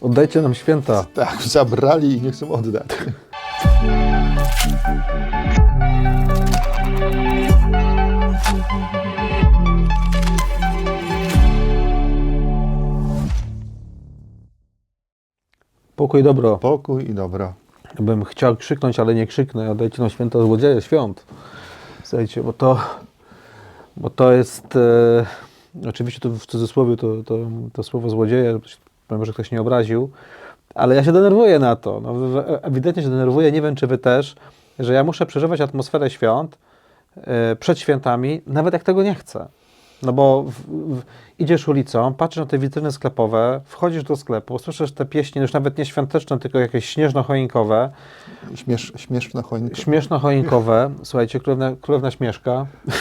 Oddajcie nam święta. Tak, zabrali i nie chcą oddać. Pokój, dobro. Pokój i dobro. Bym chciał krzyknąć, ale nie krzyknę. Oddajcie nam święta złodzieje świąt. Słuchajcie, bo to, bo to jest... E, oczywiście to w cudzysłowie to, to, to słowo złodzieje, może ktoś nie obraził, ale ja się denerwuję na to. No, ewidentnie się denerwuję, nie wiem czy wy też, że ja muszę przeżywać atmosferę świąt e, przed świętami, nawet jak tego nie chcę. No bo w, w, idziesz ulicą, patrzysz na te witryny sklepowe, wchodzisz do sklepu, słyszysz te pieśni, już nawet nie świąteczne, tylko jakieś śnieżno-choinkowe, Śmiesz, śmieszna choinka. śmieszno-choinkowe, słuchajcie, królewna, królewna śmieszka.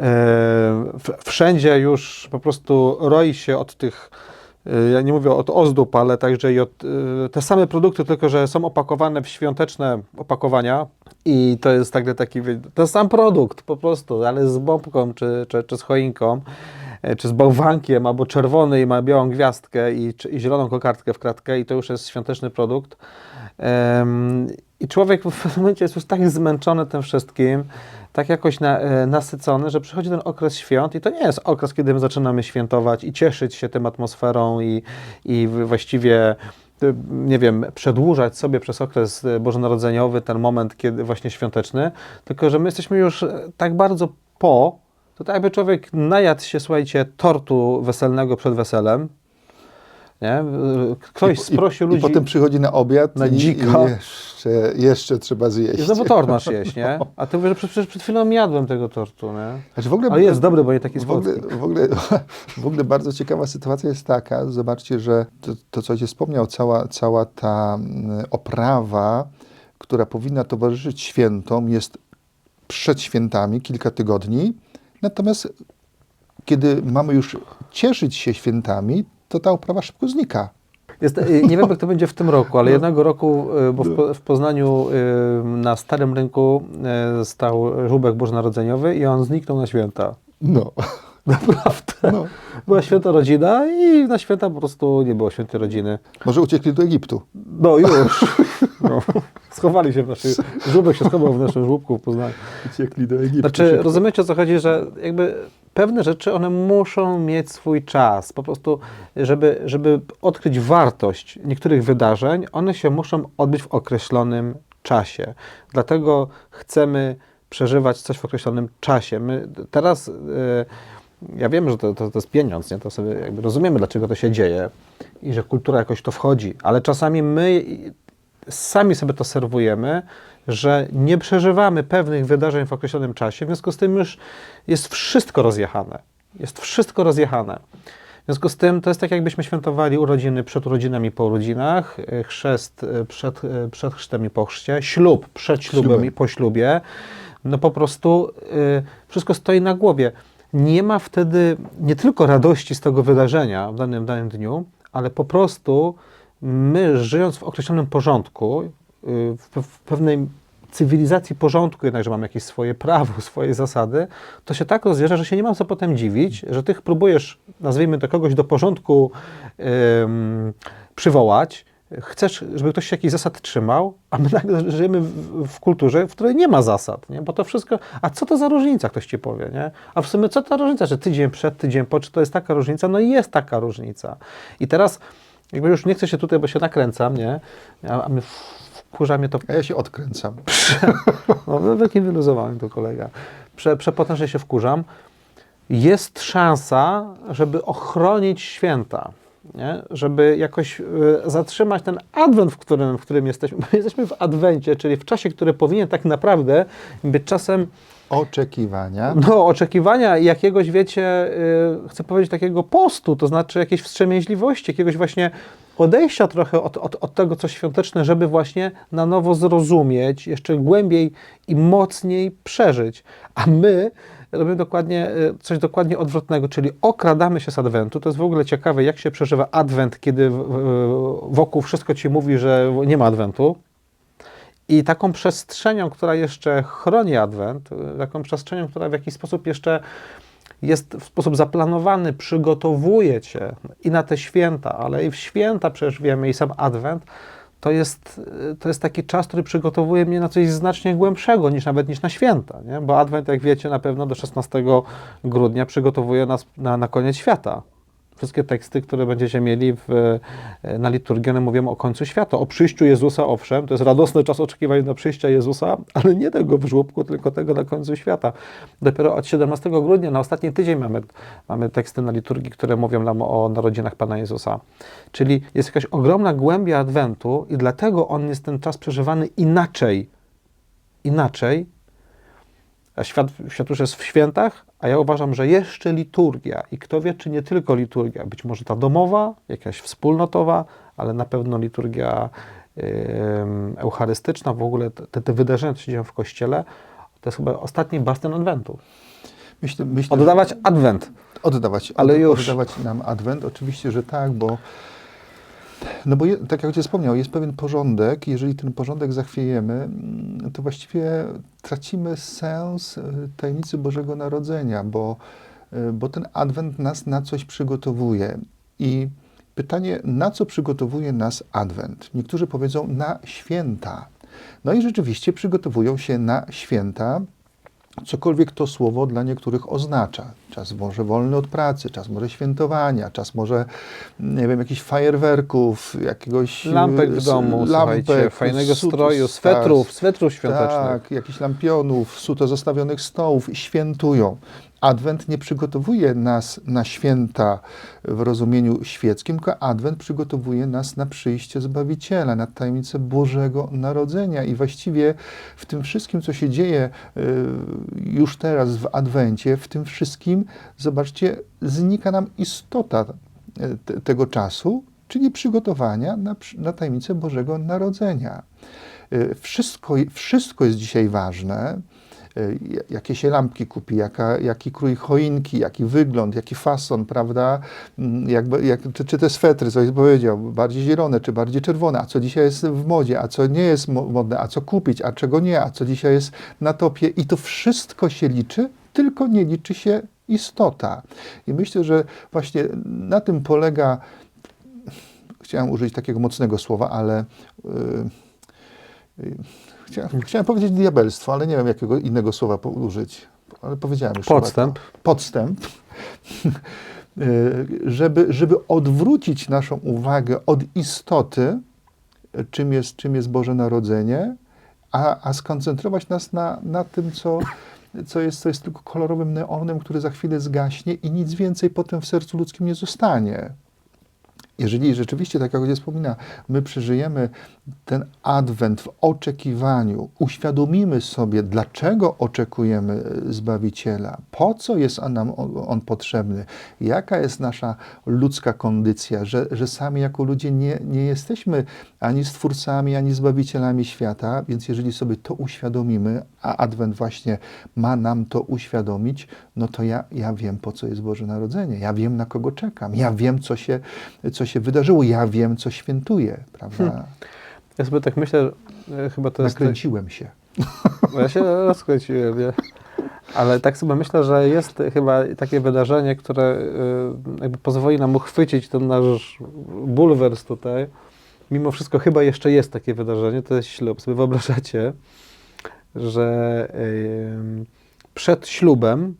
E, Wszędzie już po prostu roi się od tych, ja nie mówię od ozdób, ale także i od e, te same produkty, tylko że są opakowane w świąteczne opakowania i to jest nagle taki, ten sam produkt po prostu, ale z bombką czy, czy, czy z choinką, czy z bałwankiem, albo czerwony i ma białą gwiazdkę i, i zieloną kokardkę w kratkę i to już jest świąteczny produkt. Em, I człowiek w pewnym momencie jest już tak zmęczony tym wszystkim, tak jakoś na, e, nasycony, że przychodzi ten okres świąt i to nie jest okres, kiedy my zaczynamy świętować i cieszyć się tym atmosferą i, i właściwie e, nie wiem, przedłużać sobie przez okres e, bożonarodzeniowy ten moment, kiedy właśnie świąteczny, tylko że my jesteśmy już e, tak bardzo po, to tak jakby człowiek najadł się, słuchajcie, tortu weselnego przed weselem, nie? Ktoś sprosił i, ludzi... I potem przychodzi na obiad Na i, dziko. i jeszcze, jeszcze trzeba zjeść. I znowu tort masz jeść, nie? A ty mówisz, że przecież przed, chwilą jadłem tego tortu, nie? Znaczy w ogóle, Ale jest dobry, bo nie taki w ogóle, w, ogóle, w ogóle bardzo ciekawa sytuacja jest taka, zobaczcie, że to, to co Cię wspomniał, cała, cała ta oprawa, która powinna towarzyszyć świętom, jest przed świętami, kilka tygodni. Natomiast kiedy mamy już cieszyć się świętami, to ta oprawa szybko znika. Jest, y, nie wiem, jak to będzie w tym roku, ale jednego roku, y, bo w, Po- w Poznaniu y, na Starym Rynku stał żółbek bożonarodzeniowy i on zniknął na święta. No. Naprawdę. no. Była święta rodzina i na święta po prostu nie było świętej rodziny. Może uciekli do Egiptu. No już. No. Schowali się w naszej... Żółbek się schował w naszym żłóbku w Poznaniu. Uciekli do Egiptu. Znaczy, rozumiecie o co chodzi, że jakby pewne rzeczy, one muszą mieć swój czas. Po prostu, żeby, żeby odkryć wartość niektórych wydarzeń, one się muszą odbyć w określonym czasie. Dlatego chcemy przeżywać coś w określonym czasie. My teraz, e, ja wiem, że to, to, to jest pieniądz, nie? to sobie jakby rozumiemy, dlaczego to się dzieje i że kultura jakoś to wchodzi, ale czasami my sami sobie to serwujemy, że nie przeżywamy pewnych wydarzeń w określonym czasie, w związku z tym już jest wszystko rozjechane. Jest wszystko rozjechane. W związku z tym to jest tak, jakbyśmy świętowali urodziny przed urodzinami po urodzinach, e, chrzest e, przed, e, przed chrztem i po chrzcie, ślub przed ślubem, Ślubem. i po ślubie. No po prostu y, wszystko stoi na głowie. Nie ma wtedy nie tylko radości z tego wydarzenia w danym, danym dniu, ale po prostu my żyjąc w określonym porządku, y, w, pewnej cywilizacji porządku, jednak, że mamy jakieś swoje prawo, swoje zasady, to się tak rozjeżdża, że się nie mam co potem dziwić, że ty próbujesz, nazwijmy to kogoś do porządku przywołać, chcesz, żeby ktoś się jakichś zasad trzymał, a my nagle żyjemy w, w kulturze, w której nie ma zasad, nie? bo to wszystko, a co to za różnica, ktoś ci powie, nie? A w sumie co to różnica, że tydzień przed, tydzień po, czy to jest taka różnica? No jest taka różnica. I teraz, jakby już nie chcę się tutaj, bo się nakręcam, nie? A, a my wkurza mnie to A ja się odkręcam. no, w wielkim wyluzowaniu to kolega. Prze, przepotężnie się wkurzam. Jest szansa, żeby ochronić święta, nie? żeby jakoś y, zatrzymać ten adwent, w którym, w którym jesteśmy. My jesteśmy w adwencie, czyli w czasie, który powinien tak naprawdę być czasem Oczekiwania. no, oczekiwania jakiegoś, wiecie, y, chcę powiedzieć, takiego postu, to znaczy jakiejś wstrzemięźliwości, jakiegoś właśnie odejścia trochę od, od, od tego, co świąteczne, żeby właśnie na nowo zrozumieć, jeszcze głębiej i mocniej przeżyć. A my robimy dokładnie y, coś dokładnie odwrotnego, czyli okradamy się z Adwentu. To jest w ogóle ciekawe, jak się przeżywa Adwent, kiedy wokół wszystko ci mówi, że nie ma Adwentu. I taką przestrzenią, która jeszcze chroni Adwent, y, taką przestrzenią, która w jakiś sposób jeszcze jest w sposób zaplanowany, przygotowuje cię i na te święta, ale i w święta przecież wiemy, i sam Adwent, to jest, y, to jest taki czas, który przygotowuje mnie na coś znacznie głębszego niż nawet niż na święta. Nie? Bo Adwent, jak wiecie, na pewno do 16 grudnia przygotowuje nas na, na koniec świata. Wszystkie teksty, które będziecie mieli w, e, na liturgii, one mówią o końcu świata, o przyjściu Jezusa, owszem, to jest radosny czas oczekiwania na przyjścia Jezusa, ale nie tego w żłobku, tylko tego na końcu świata. Dopiero od 17 grudnia, na ostatni tydzień mamy, mamy teksty na liturgii, które mówią nam o narodzinach Pana Jezusa. Czyli jest jakaś ogromna głębia Adwentu i dlatego on jest ten czas przeżywany inaczej. Inaczej. A świat, świat już jest w świętach, a ja uważam, że jeszcze liturgia i kto wie, czy nie tylko liturgia, być może ta domowa, jakaś wspólnotowa, ale na pewno liturgia em, eucharystyczna, w ogóle te, te wydarzenia, które się dzieją w kościele, to jest chyba ostatni bastion Adwentu. Myślę, myślę, Oddawać Adwent. Oddawać, Ale od, już. oddawać nam adwent, oczywiście, że tak, bo no bo je, tak jak Cię wspomniał, jest pewien porządek. Jeżeli ten porządek zachwiejemy, mm, to właściwie tracimy sens y, tajemnicy Bożego Narodzenia, bo, y, bo ten adwent nas na coś przygotowuje. I pytanie, na co przygotowuje nas adwent? Niektórzy powiedzą na święta. No i rzeczywiście przygotowują się na święta, cokolwiek to słowo dla niektórych oznacza. Czas może wolny od pracy, czas może świętowania, czas może, nie wiem, jakichś fajerwerków, jakiegoś... Lampek w domu, słuchajcie, fajnego stroju, swetrów, swetrów świątecznych. Tak, jakichś lampionów, suto zostawionych stołów, świętują. Adwent nie przygotowuje nas na święta w rozumieniu świeckim, tylko Adwent przygotowuje nas na przyjście Zbawiciela, na tajemnicę Bożego Narodzenia. I właściwie w tym wszystkim, co się dzieje y, już teraz w Adwencie, w tym wszystkim, zobaczcie, znika nam istota te- tego czasu, czyli przygotowania na, na tajemnicę Bożego Narodzenia. Y, Wszystko, wszystko jest dzisiaj ważne. Y, Jakie się lampki kupi, jaka, jaki krój choinki, jaki wygląd, jaki fason, prawda? Mm, jak, czy, czy te swetry, coś powiedział, bardziej zielone, czy bardziej czerwone, a co dzisiaj jest w modzie, a co nie jest mo- modne, a co kupić, a czego nie, a co dzisiaj jest na topie. I to wszystko się liczy, tylko nie liczy się istota. I myślę, że właśnie na tym polega chciałem użyć takiego mocnego słowa, ale yy, yy, chciałem, chciałem powiedzieć diabelstwo, ale nie wiem jakiego innego słowa po, użyć. Ale powiedziałem już. chyba Podstęp. To. Podstęp. Yy, żeby, żeby odwrócić naszą uwagę od istoty, czym jest, czym jest Boże Narodzenie, a, a skoncentrować nas na, na tym, co, co, jest, co jest tylko kolorowym neonem, który za chwilę zgaśnie i nic więcej potem w sercu ludzkim nie zostanie. Jeżeli rzeczywiście, tak jak Ojciec wspomina, my przeżyjemy ten adwent w oczekiwaniu, uświadomimy sobie, dlaczego oczekujemy Zbawiciela, po co jest nam on potrzebny, jaka jest nasza ludzka kondycja, że, że sami jako ludzie nie, nie jesteśmy ani stwórcami, ani zbawicielami świata, więc jeżeli sobie to uświadomimy, a adwent właśnie ma nam to uświadomić, no to ja, ja wiem, po co jest Boże Narodzenie, ja wiem, na kogo czekam, ja wiem, co się, co się wydarzyło, ja wiem, co świętuję, prawda? Ja sobie tak myślę, że chyba to jest... Nakręciłem się. No Ja się rozkręciłem, nie? Ale tak sobie myślę, że jest chyba takie wydarzenie, które y, jakby pozwoli nam uchwycić ten nasz bulwers tutaj. Mimo wszystko chyba jeszcze jest takie wydarzenie, to jest ślub. Sobie wyobrażacie, że przed ślubem,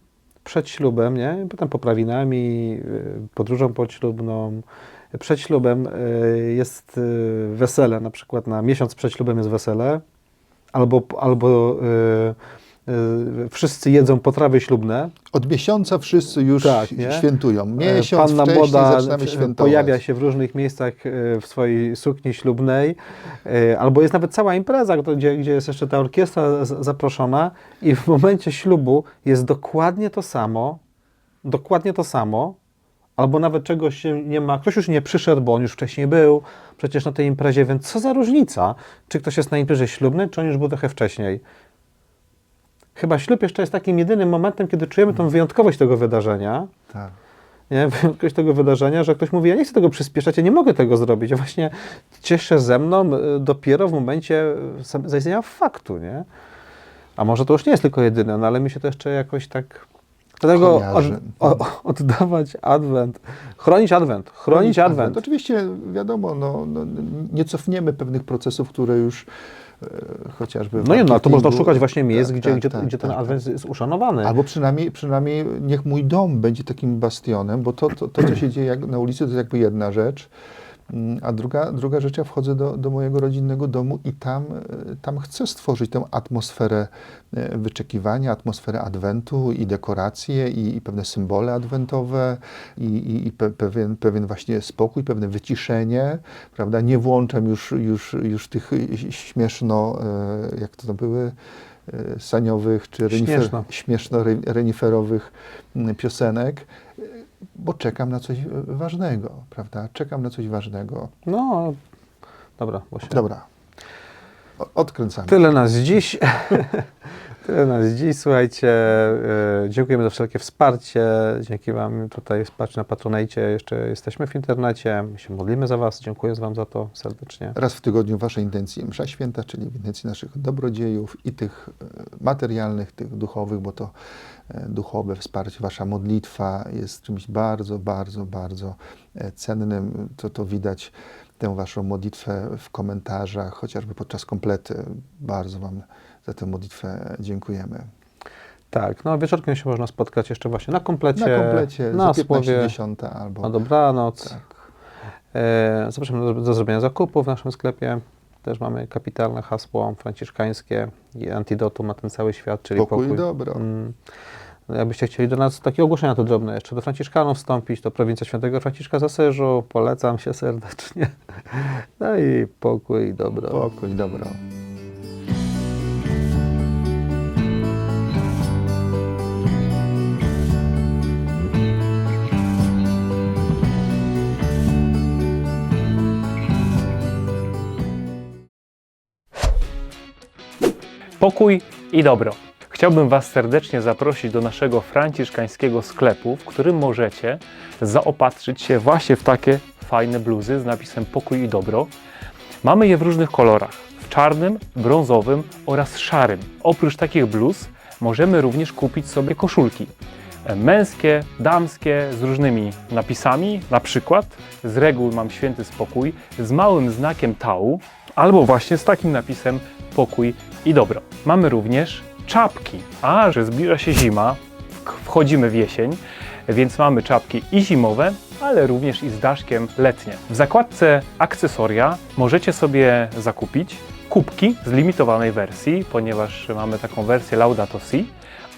przed ślubem, nie? Potem poprawinami, y, podróżą podślubną, przed ślubem y, jest y, wesele, na przykład na miesiąc przed ślubem jest wesele, albo, albo y, wszyscy jedzą potrawy ślubne. Od miesiąca wszyscy już Tak, świętują. Miesiąc Panna wcześniej zaczynamy świętować. pojawia się w różnych miejscach w swojej sukni ślubnej, albo jest nawet cała impreza, gdzie, gdzie jest jeszcze ta orkiestra zaproszona i w momencie ślubu jest dokładnie to samo, dokładnie to samo, albo nawet czegoś się nie ma, ktoś już nie przyszedł, bo on już wcześniej był przecież na tej imprezie, więc co za różnica, czy ktoś jest na imprezie ślubnej, czy on już był trochę wcześniej. Chyba ślub jeszcze jest takim jedynym momentem, kiedy czujemy tą wyjątkowość tego wydarzenia, Tak. nie? wyjątkowość tego wydarzenia, że ktoś mówi, ja nie chcę tego przyspieszać, ja nie mogę tego zrobić. Ja właśnie cieszę ze mną y, dopiero w momencie y, zaistnienia faktu, nie? A może to już nie jest tylko jedyne, no ale mi się to jeszcze jakoś tak Dlatego od, o, oddawać adwent, chronić adwent, chronić adwent. Oczywiście, wiadomo, no, no, nie cofniemy pewnych procesów, które już e, chociażby... No nie, no, ale to można szukać właśnie miejsc, Tak, gdzie, tak, gdzie, tak, gdzie ten tak, adwent jest uszanowany. Albo przynajmniej, przynajmniej niech mój dom będzie takim bastionem, bo to, to, to co się dzieje na ulicy, to jest jakby jedna rzecz. Mm, A druga, druga rzecz, ja wchodzę do, do mojego rodzinnego domu i tam, e, tam chcę stworzyć tę atmosferę e, wyczekiwania, atmosferę adwentu i dekoracje i, i pewne symbole adwentowe i, i, i pe, pewien, pewien właśnie spokój, pewne wyciszenie, prawda? Nie włączam już, już, już tych śmieszno, e, jak to były, saniowych czy renifer, Śmieszno. śmieszno re- reniferowych mm, piosenek, bo czekam na coś y, ważnego, prawda? Czekam na coś ważnego. No, dobra, bo się... Dobra. Odkręcamy. Tyle nas dziś. Tyle nas dziś. Słuchajcie, e, dziękujemy za wszelkie wsparcie. Dzięki Wam tutaj wsparciu na Patronajcie jeszcze jesteśmy w internecie. My się modlimy za Was. Dziękuję Wam za to serdecznie. Raz w tygodniu Wasze intencje msza święta, czyli w intencji naszych dobrodziejów i tych e, materialnych, tych duchowych, bo to e, duchowe wsparcie, Wasza modlitwa jest czymś bardzo, bardzo, bardzo cennym. To, to widać tę Waszą modlitwę w komentarzach, chociażby podczas komplety. Bardzo Wam za tę modlitwę dziękujemy. Tak, no wieczorkiem się można spotkać jeszcze właśnie na komplecie. Na komplecie, na za 15 słowie, dziesiąta albo... na dobranoc. Tak. E, zapraszam do, do zrobienia zakupu w naszym sklepie. Też mamy kapitalne hasło franciszkańskie i antidotum na ten cały świat, czyli Pokój pokój. dobro. Mm. No, Jakbyście chcieli do nas takie ogłoszenia to drobne jeszcze do Franciszkanów wstąpić, to prowincja świętego Franciszka z Asyżu. Polecam się serdecznie. No i pokój i dobro. Pokój, dobro. Pokój i dobro. Chciałbym Was serdecznie zaprosić do naszego franciszkańskiego sklepu, w którym możecie zaopatrzyć się właśnie w takie fajne bluzy z napisem Pokój i dobro. Mamy je w różnych kolorach: w czarnym, brązowym oraz szarym. Oprócz takich bluz możemy również kupić sobie koszulki e, męskie, damskie z różnymi napisami, na przykład z reguły mam święty spokój z małym znakiem tału albo właśnie z takim napisem pokój i dobro. Mamy również czapki, a że zbliża się zima, wchodzimy w jesień, więc mamy czapki i zimowe, ale również i z daszkiem letnie. W zakładce akcesoria możecie sobie zakupić kubki z limitowanej wersji, ponieważ mamy taką wersję Laudato Si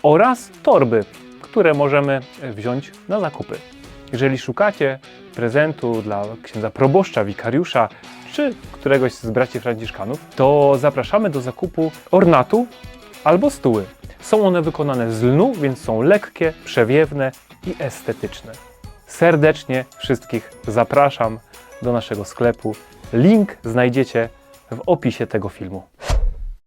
oraz torby, które możemy wziąć na zakupy. Jeżeli szukacie prezentu dla księdza proboszcza, wikariusza czy któregoś z braci franciszkanów, to zapraszamy do zakupu ornatu albo stuły. Są one wykonane z lnu, więc są lekkie, przewiewne i estetyczne. Serdecznie wszystkich zapraszam do naszego sklepu. Link znajdziecie w opisie tego filmu.